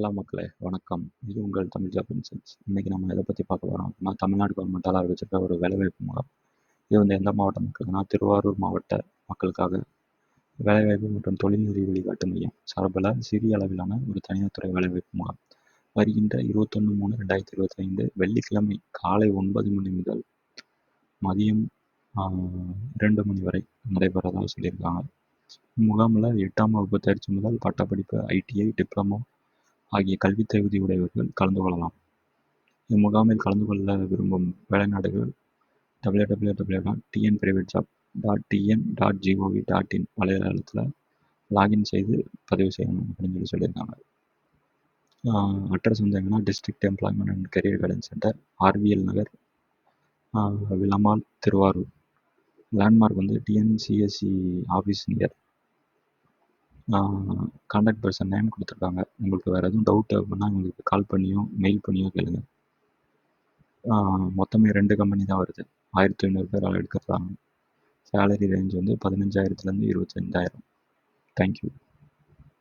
Hello மக்களே வணக்கம். இது உங்கள் தமிழ் ஜாப் இன்சென்ஸ் இன்றைக்கி நம்ம எதை பற்றி பார்க்க போகிறோம் அப்படின்னா தமிழ்நாடு கவர்மெண்ட்டால் அறிவிச்சிருக்க ஒரு வேலைவாய்ப்பு முகாம் இது வந்து எந்த மாவட்ட மக்களுக்குன்னா திருவாரூர் மாவட்ட மக்களுக்காக வேலைவாய்ப்பு மற்றும் தொழில்நெறி வழிகாட்டு மையம் சார்பில் சிறிய அளவிலான ஒரு தனியார் துறை வேலைவாய்ப்பு முகாம் வருகின்ற இருபத்தொன்று மூணு ரெண்டாயிரத்தி இருபத்தி ஐந்து வெள்ளிக்கிழமை காலை ஒன்பது மணி முதல் மதியம் இரண்டு மணி வரை நடைபெறதாக சொல்லியிருக்காங்க. முகாமில் எட்டாம் வகுப்பு தேர்ச்சி முதல் பட்டப்படிப்பு ஐடிஐ டிப்ளமோ ஆகிய கல்வித் தகுதி உடையவர்கள் கலந்து கொள்ளலாம். இம்முகாமில் கலந்து கொள்ள விரும்பும் வேலைநாடுகள் W W W dot TN private job dot TN GOV dot in இன் வலைதளத்தில் லாகின் செய்து பதிவு செய்யணும் அப்படின்னு சொல்லி சொல்லியிருக்காங்க. அட்ரஸ் வந்து எங்கன்னா district employment and career guidance centre RVL Nagar Vilamal Thiruvarur. Landmark வந்து TNCSC office near contact person name கொடுத்துருக்காங்க. உங்களுக்கு வேறு எதுவும் டவுட் அப்படின்னா உங்களுக்கு கால் பண்ணியோ மெயில் பண்ணியோ கேளுங்க. மொத்தமே ரெண்டு கம்பெனி தான் வருது. ஆயிரத்தி ஐநூறு பேர் ஆள் எடுக்கிறாங்க சேலரி ரேஞ்ச் வந்து பதினஞ்சாயிரத்துலேருந்து இருபத்தஞ்சாயிரம் தேங்க்யூ